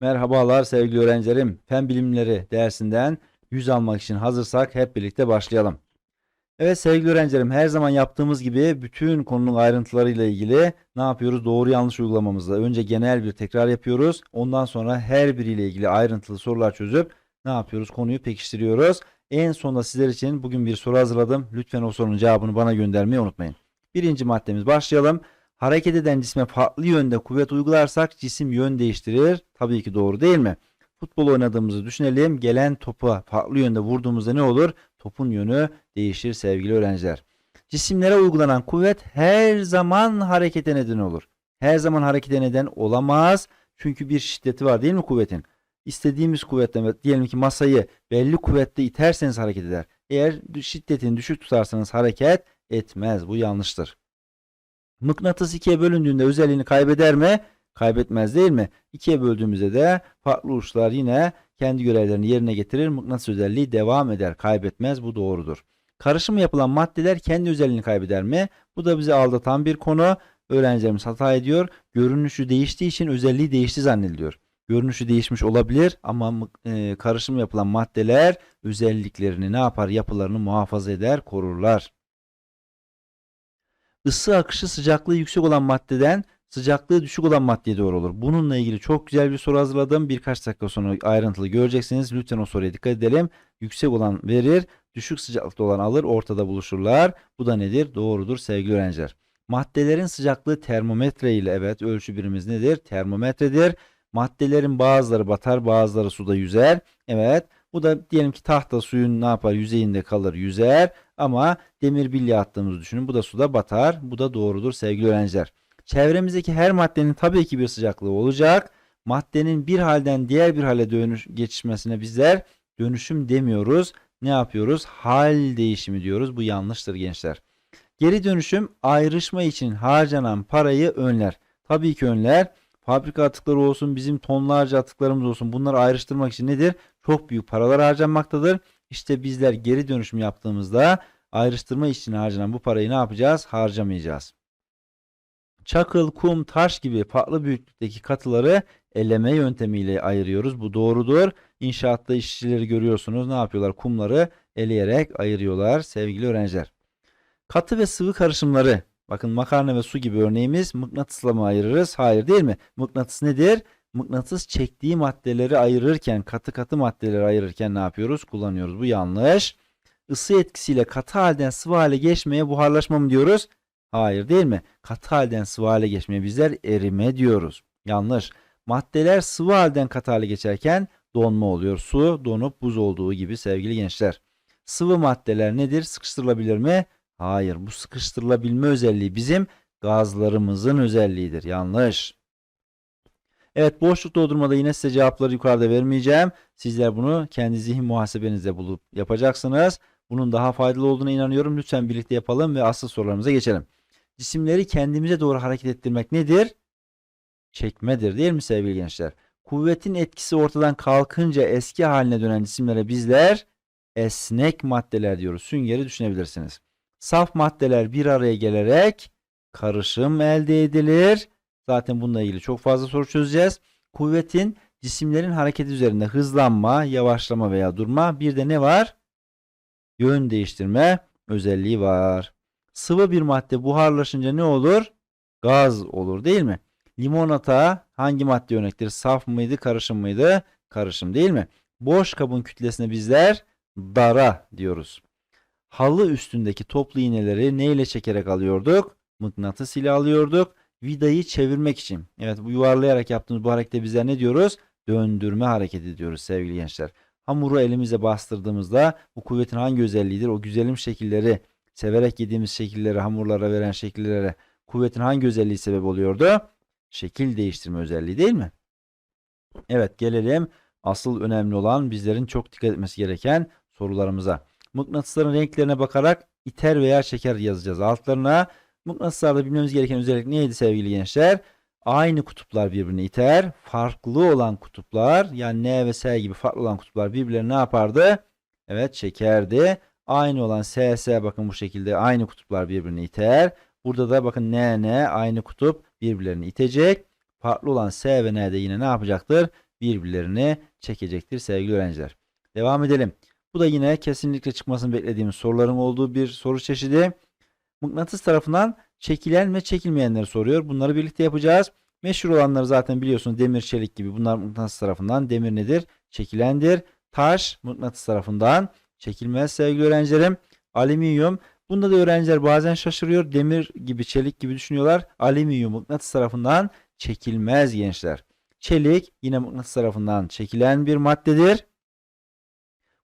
Merhabalar sevgili öğrencilerim. Fen bilimleri dersinden 100 almak için hazırsak hep birlikte başlayalım. Evet sevgili öğrencilerim her zaman yaptığımız gibi bütün konunun ayrıntılarıyla ilgili ne yapıyoruz? Doğru yanlış uygulamamızda önce genel bir tekrar yapıyoruz. Ondan sonra her biriyle ilgili ayrıntılı sorular çözüp ne yapıyoruz? Konuyu pekiştiriyoruz. En sonunda sizler için bugün bir soru hazırladım. Lütfen o sorunun cevabını bana göndermeyi unutmayın. Birinci maddemiz başlayalım. Hareket eden cisme farklı yönde kuvvet uygularsak cisim yön değiştirir. Tabii ki doğru değil mi? Futbol oynadığımızı düşünelim. Gelen topa farklı yönde vurduğumuzda ne olur? Topun yönü değişir sevgili öğrenciler. Cisimlere uygulanan kuvvet her zaman harekete neden olur. Her zaman harekete neden olamaz. Çünkü bir şiddeti var değil mi kuvvetin? İstediğimiz kuvvetle diyelim ki masayı belli kuvvette iterseniz hareket eder. Eğer şiddetini düşük tutarsanız hareket etmez. Bu yanlıştır. Mıknatıs ikiye bölündüğünde özelliğini kaybeder mi? Kaybetmez değil mi? İkiye böldüğümüzde de farklı uçlar yine kendi görevlerini yerine getirir. Mıknatıs özelliği devam eder. Kaybetmez. Bu doğrudur. Karışım yapılan maddeler kendi özelliğini kaybeder mi? Bu da bizi aldatan bir konu. Öğrencilerimiz hata ediyor. Görünüşü değiştiği için özelliği değişti zannediliyor. Görünüşü değişmiş olabilir ama e, karışım yapılan maddeler özelliklerini ne yapar? Yapılarını muhafaza eder, korurlar. Isı akışı sıcaklığı yüksek olan maddeden sıcaklığı düşük olan maddeye doğru olur. Bununla ilgili çok güzel bir soru hazırladım. Birkaç dakika sonra ayrıntılı göreceksiniz. Lütfen o soruya dikkat edelim. Yüksek olan verir, düşük sıcaklıkta olan alır, ortada buluşurlar. Bu da nedir? Doğrudur sevgili öğrenciler. Maddelerin sıcaklığı termometre ile evet ölçü birimimiz nedir? Termometredir. Maddelerin bazıları batar, bazıları suda yüzer. Evet. Bu da diyelim ki tahta suyun ne yapar? Yüzeyinde kalır, yüzer. Ama demir bilye attığımızı düşünün. Bu da suda batar. Bu da doğrudur sevgili öğrenciler. Çevremizdeki her maddenin tabii ki bir sıcaklığı olacak. Maddenin bir halden diğer bir hale dönüş geçişmesine bizler dönüşüm demiyoruz. Ne yapıyoruz? Hal değişimi diyoruz. Bu yanlıştır gençler. Geri dönüşüm ayrışma için harcanan parayı önler. Tabii ki önler. Fabrika atıkları olsun, bizim tonlarca atıklarımız olsun. Bunları ayrıştırmak için nedir? Çok büyük paralar harcanmaktadır. İşte bizler geri dönüşüm yaptığımızda ayrıştırma için harcanan bu parayı ne yapacağız? Harcamayacağız. Çakıl, kum, taş gibi farklı büyüklükteki katıları eleme yöntemiyle ayırıyoruz. Bu doğrudur. İnşaatta işçileri görüyorsunuz. Ne yapıyorlar? Kumları eleyerek ayırıyorlar sevgili öğrenciler. Katı ve sıvı karışımları. Bakın makarna ve su gibi örneğimiz mıknatısla mı ayırırız? Hayır değil mi? Mıknatıs nedir? Mıknatıs çektiği maddeleri ayırırken, katı katı maddeleri ayırırken ne yapıyoruz? Kullanıyoruz. Bu yanlış. Isı etkisiyle katı halden sıvı hale geçmeye buharlaşma mı diyoruz? Hayır değil mi? Katı halden sıvı hale geçmeye bizler erime diyoruz. Yanlış. Maddeler sıvı halden katı hale geçerken donma oluyor. Su donup buz olduğu gibi sevgili gençler. Sıvı maddeler nedir? Sıkıştırılabilir mi? Hayır. Bu sıkıştırılabilme özelliği bizim gazlarımızın özelliğidir. Yanlış. Evet boşluk doldurmada yine size cevapları yukarıda vermeyeceğim. Sizler bunu kendi zihin muhasebenizde bulup yapacaksınız. Bunun daha faydalı olduğuna inanıyorum. Lütfen birlikte yapalım ve asıl sorularımıza geçelim. Cisimleri kendimize doğru hareket ettirmek nedir? Çekmedir değil mi sevgili gençler? Kuvvetin etkisi ortadan kalkınca eski haline dönen cisimlere bizler esnek maddeler diyoruz. Süngeri düşünebilirsiniz. Saf maddeler bir araya gelerek karışım elde edilir. Zaten bununla ilgili çok fazla soru çözeceğiz. Kuvvetin cisimlerin hareketi üzerinde hızlanma, yavaşlama veya durma. Bir de ne var? Yön değiştirme özelliği var. Sıvı bir madde buharlaşınca ne olur? Gaz olur değil mi? Limonata hangi madde örnektir? Saf mıydı, karışım mıydı? Karışım değil mi? Boş kabın kütlesine bizler dara diyoruz. Halı üstündeki toplu iğneleri neyle çekerek alıyorduk? Mıknatıs ile alıyorduk. Vidayı çevirmek için. Evet bu yuvarlayarak yaptığımız bu harekete bizler ne diyoruz? Döndürme hareketi diyoruz sevgili gençler. Hamuru elimizle bastırdığımızda bu kuvvetin hangi özelliğidir? O güzelim şekilleri, severek yediğimiz şekilleri, hamurlara veren şekillere kuvvetin hangi özelliği sebep oluyordu? Şekil değiştirme özelliği değil mi? Evet gelelim asıl önemli olan bizlerin çok dikkat etmesi gereken sorularımıza. Mıknatısların renklerine bakarak iter veya çeker yazacağız altlarına. Mıknatıslarda bilmemiz gereken özellik neydi sevgili gençler? Aynı kutuplar birbirini iter. Farklı olan kutuplar yani N ve S gibi farklı olan kutuplar birbirlerini ne yapardı? Evet çekerdi. Aynı olan S, S bakın bu şekilde aynı kutuplar birbirini iter. Burada da bakın N, N aynı kutup birbirlerini itecek. Farklı olan S ve N de yine ne yapacaktır? birbirlerine çekecektir sevgili öğrenciler. Devam edelim. Bu da yine kesinlikle çıkmasını beklediğimiz soruların olduğu bir soru çeşidi. Mıknatıs tarafından çekilen ve çekilmeyenleri soruyor. Bunları birlikte yapacağız. Meşhur olanları zaten biliyorsunuz demir, çelik gibi. Bunlar mıknatıs tarafından demir nedir? Çekilendir. Taş mıknatıs tarafından çekilmez sevgili öğrencilerim. Alüminyum. Bunda da öğrenciler bazen şaşırıyor. Demir gibi, çelik gibi düşünüyorlar. Alüminyum mıknatıs tarafından çekilmez gençler. Çelik yine mıknatıs tarafından çekilen bir maddedir.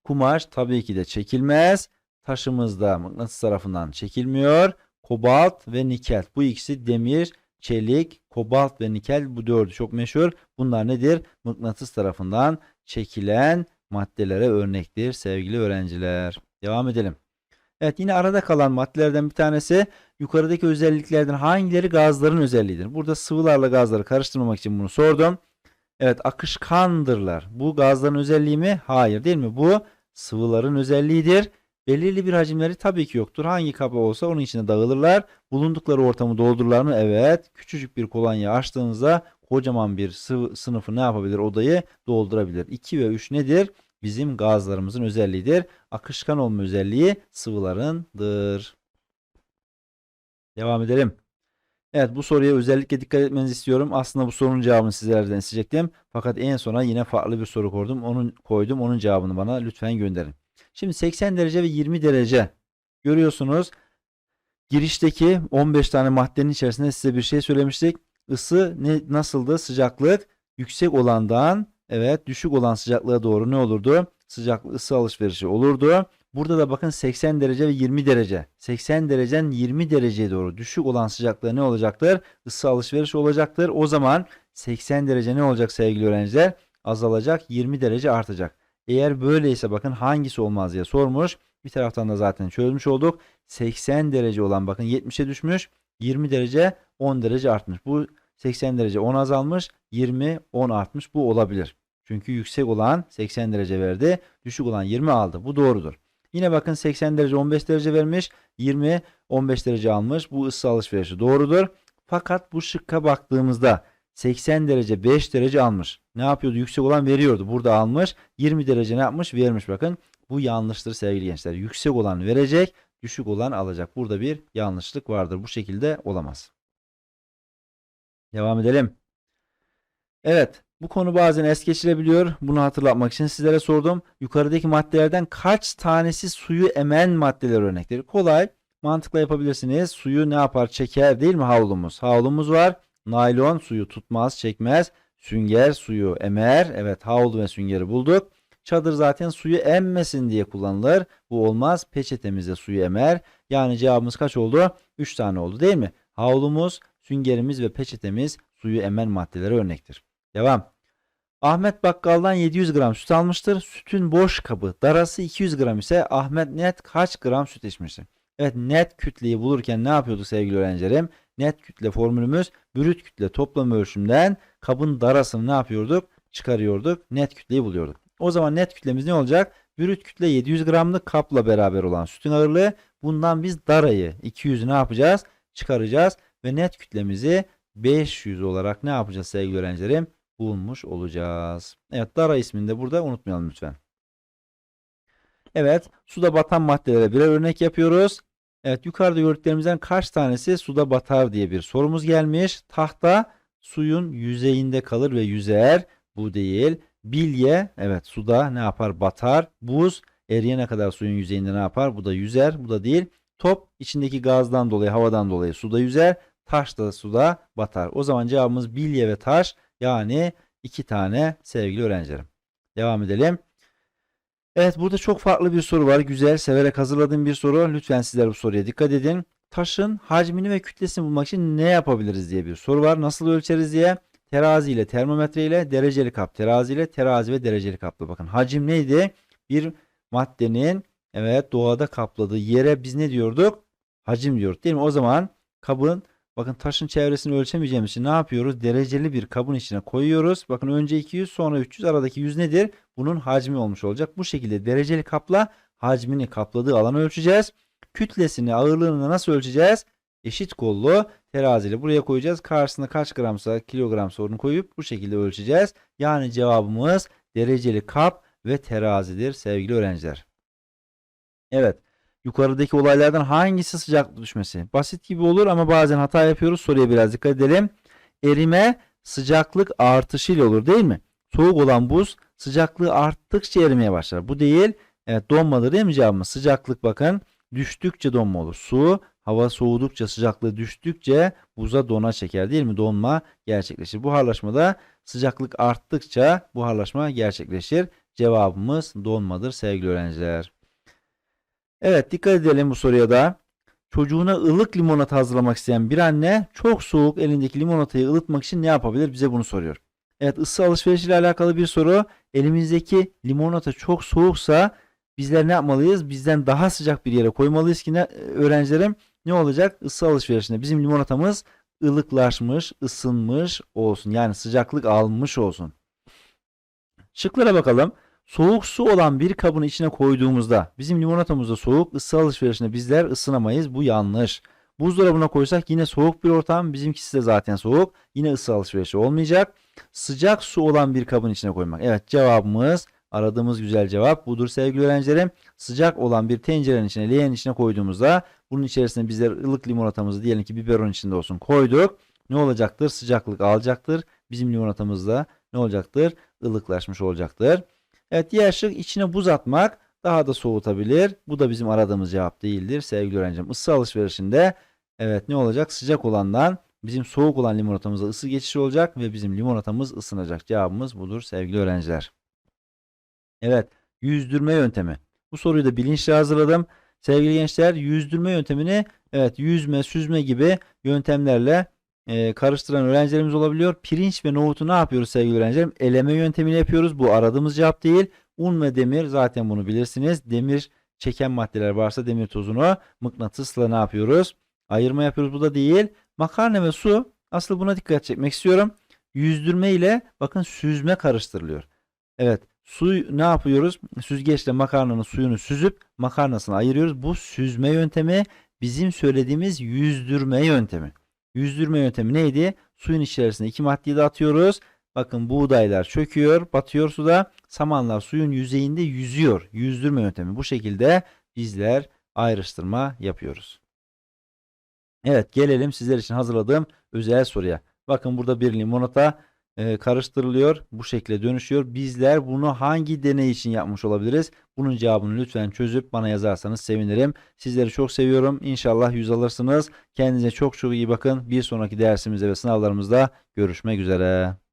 Kumaş tabii ki de çekilmez. Taşımız da mıknatıs tarafından çekilmiyor. Kobalt ve nikel. Bu ikisi demir, çelik, kobalt ve nikel bu dördü çok meşhur. Bunlar nedir? Mıknatıs tarafından çekilen maddelere örnektir sevgili öğrenciler. Devam edelim. Evet yine arada kalan maddelerden bir tanesi yukarıdaki özelliklerden hangileri gazların özelliğidir? Burada sıvılarla gazları karıştırmamak için bunu sordum. Evet akışkandırlar. Bu gazların özelliği mi? Hayır değil mi? Bu sıvıların özelliğidir. Belirli bir hacimleri tabii ki yoktur. Hangi kaba olsa onun içine dağılırlar. Bulundukları ortamı doldururlar mı? Evet. Küçücük bir kolonya açtığınızda kocaman bir sınıfı ne yapabilir? Odayı doldurabilir. 2 ve 3 nedir? Bizim gazlarımızın özelliğidir. Akışkan olma özelliği sıvılarındır. Devam edelim. Evet bu soruya özellikle dikkat etmenizi istiyorum. Aslında bu sorunun cevabını sizlerden isteyecektim. Fakat en sona yine farklı bir soru koydum. Onun koydum. Onun cevabını bana lütfen gönderin. Şimdi 80 derece ve 20 derece görüyorsunuz. Girişteki 15 tane maddenin içerisinde size bir şey söylemiştik. Isı ne nasıldı? Sıcaklık yüksek olandan evet düşük olan sıcaklığa doğru ne olurdu? Sıcaklık ısı alışverişi olurdu. Burada da bakın 80 derece ve 20 derece. 80 dereceden 20 dereceye doğru düşük olan sıcaklığa ne olacaktır? Isı alışverişi olacaktır. O zaman 80 derece ne olacak sevgili öğrenciler? Azalacak 20 derece artacak. Eğer böyleyse bakın hangisi olmaz diye sormuş. Bir taraftan da zaten çözmüş olduk. 80 derece olan bakın 70'e düşmüş. 20 derece 10 derece artmış. Bu 80 derece 10 azalmış. 20 10 artmış. Bu olabilir. Çünkü yüksek olan 80 derece verdi. Düşük olan 20 aldı. Bu doğrudur. Yine bakın 80 derece 15 derece vermiş. 20 15 derece almış. Bu ısı alışverişi doğrudur. Fakat bu şıkka baktığımızda 80 derece 5 derece almış. Ne yapıyordu? Yüksek olan veriyordu. Burada almış. 20 derece ne yapmış? Vermiş bakın. Bu yanlıştır sevgili gençler. Yüksek olan verecek, düşük olan alacak. Burada bir yanlışlık vardır. Bu şekilde olamaz. Devam edelim. Evet. Bu konu bazen es geçilebiliyor. Bunu hatırlatmak için sizlere sordum. Yukarıdaki maddelerden kaç tanesi suyu emen maddeler örnekleri? Kolay. Mantıkla yapabilirsiniz. Suyu ne yapar? Çeker değil mi havlumuz? Havlumuz var. Naylon suyu tutmaz, çekmez. Sünger suyu emer. Evet havlu ve süngeri bulduk. Çadır zaten suyu emmesin diye kullanılır. Bu olmaz. Peçetemiz de suyu emer. Yani cevabımız kaç oldu? 3 tane oldu değil mi? Havlumuz, süngerimiz ve peçetemiz suyu emen maddelere örnektir. Devam. Ahmet bakkaldan 700 gram süt almıştır. Sütün boş kabı darası 200 gram ise Ahmet net kaç gram süt içmiştir? Evet net kütleyi bulurken ne yapıyorduk sevgili öğrencilerim? Net kütle formülümüz brüt kütle toplam ölçümden kabın darasını ne yapıyorduk? Çıkarıyorduk. Net kütleyi buluyorduk. O zaman net kütlemiz ne olacak? Brüt kütle 700 gramlık kapla beraber olan sütün ağırlığı. Bundan biz darayı 200'ü ne yapacağız? Çıkaracağız ve net kütlemizi 500 olarak ne yapacağız sevgili öğrencilerim? Bulmuş olacağız. Evet dara ismini de burada unutmayalım lütfen. Evet suda batan maddelere birer örnek yapıyoruz. Evet yukarıda gördüklerimizden kaç tanesi suda batar diye bir sorumuz gelmiş. Tahta suyun yüzeyinde kalır ve yüzer. Bu değil. Bilye evet suda ne yapar? Batar. Buz eriyene kadar suyun yüzeyinde ne yapar? Bu da yüzer. Bu da değil. Top içindeki gazdan dolayı, havadan dolayı suda yüzer. Taş da suda batar. O zaman cevabımız bilye ve taş. Yani iki tane sevgili öğrencilerim. Devam edelim. Evet burada çok farklı bir soru var. Güzel, severek hazırladığım bir soru. Lütfen sizler bu soruya dikkat edin. Taşın hacmini ve kütlesini bulmak için ne yapabiliriz diye bir soru var. Nasıl ölçeriz diye. Terazi ile termometre ile dereceli kap. Terazi ile terazi ve dereceli kapla. Bakın hacim neydi? Bir maddenin evet doğada kapladığı yere biz ne diyorduk? Hacim diyorduk değil mi? O zaman kabın bakın taşın çevresini ölçemeyeceğimiz için ne yapıyoruz? Dereceli bir kabın içine koyuyoruz. Bakın önce 200 sonra 300 aradaki 100 nedir? Bunun hacmi olmuş olacak. Bu şekilde dereceli kapla hacmini kapladığı alanı ölçeceğiz. Kütlesini, ağırlığını nasıl ölçeceğiz? eşit kollu teraziyle buraya koyacağız. Karşısına kaç gramsa kilogramsa onu koyup bu şekilde ölçeceğiz. Yani cevabımız dereceli kap ve terazidir sevgili öğrenciler. Evet. Yukarıdaki olaylardan hangisi sıcaklık düşmesi? Basit gibi olur ama bazen hata yapıyoruz. Soruya biraz dikkat edelim. Erime sıcaklık artışıyla olur değil mi? Soğuk olan buz sıcaklığı arttıkça erimeye başlar. Bu değil. Evet donmadır değil mi cevabımız? Sıcaklık bakın düştükçe donma olur. Su hava soğudukça sıcaklığı düştükçe buza dona çeker değil mi? Donma gerçekleşir. Buharlaşmada sıcaklık arttıkça buharlaşma gerçekleşir. Cevabımız donmadır sevgili öğrenciler. Evet dikkat edelim bu soruya da. Çocuğuna ılık limonata hazırlamak isteyen bir anne çok soğuk elindeki limonatayı ılıtmak için ne yapabilir? Bize bunu soruyor. Evet ısı alışveriş ile alakalı bir soru. Elimizdeki limonata çok soğuksa bizler ne yapmalıyız? Bizden daha sıcak bir yere koymalıyız ki ne, öğrencilerim ne olacak? Isı alışverişinde bizim limonatamız ılıklaşmış, ısınmış olsun. Yani sıcaklık almış olsun. Şıklara bakalım. Soğuk su olan bir kabın içine koyduğumuzda bizim limonatamızda soğuk ısı alışverişinde bizler ısınamayız. Bu yanlış. Buzdolabına koysak yine soğuk bir ortam. Bizimkisi de zaten soğuk. Yine ısı alışverişi olmayacak. Sıcak su olan bir kabın içine koymak. Evet cevabımız aradığımız güzel cevap budur sevgili öğrencilerim. Sıcak olan bir tencerenin içine, leğenin içine koyduğumuzda bunun içerisine bizler ılık limonatamızı diyelim ki biberon içinde olsun koyduk. Ne olacaktır? Sıcaklık alacaktır. Bizim limonatamız da ne olacaktır? Ilıklaşmış olacaktır. Evet diğer şık içine buz atmak daha da soğutabilir. Bu da bizim aradığımız cevap değildir sevgili öğrencim. Isı alışverişinde evet ne olacak? Sıcak olandan bizim soğuk olan limonatamıza ısı geçişi olacak ve bizim limonatamız ısınacak. Cevabımız budur sevgili öğrenciler. Evet yüzdürme yöntemi. Bu soruyu da bilinçli hazırladım. Sevgili gençler yüzdürme yöntemini evet yüzme, süzme gibi yöntemlerle e, karıştıran öğrencilerimiz olabiliyor. Pirinç ve nohutu ne yapıyoruz sevgili öğrencilerim? Eleme yöntemini yapıyoruz. Bu aradığımız cevap değil. Un ve demir zaten bunu bilirsiniz. Demir çeken maddeler varsa demir tozunu mıknatısla ne yapıyoruz? Ayırma yapıyoruz. Bu da değil. Makarna ve su asıl buna dikkat çekmek istiyorum. Yüzdürme ile bakın süzme karıştırılıyor. Evet su ne yapıyoruz? Süzgeçle makarnanın suyunu süzüp makarnasını ayırıyoruz. Bu süzme yöntemi bizim söylediğimiz yüzdürme yöntemi. Yüzdürme yöntemi neydi? Suyun içerisine iki maddeyi de atıyoruz. Bakın buğdaylar çöküyor, batıyor suda. Samanlar suyun yüzeyinde yüzüyor. Yüzdürme yöntemi. Bu şekilde bizler ayrıştırma yapıyoruz. Evet gelelim sizler için hazırladığım özel soruya. Bakın burada bir limonata e, karıştırılıyor. Bu şekilde dönüşüyor. Bizler bunu hangi deney için yapmış olabiliriz? Bunun cevabını lütfen çözüp bana yazarsanız sevinirim. Sizleri çok seviyorum. İnşallah yüz alırsınız. Kendinize çok çok iyi bakın. Bir sonraki dersimizde ve sınavlarımızda görüşmek üzere.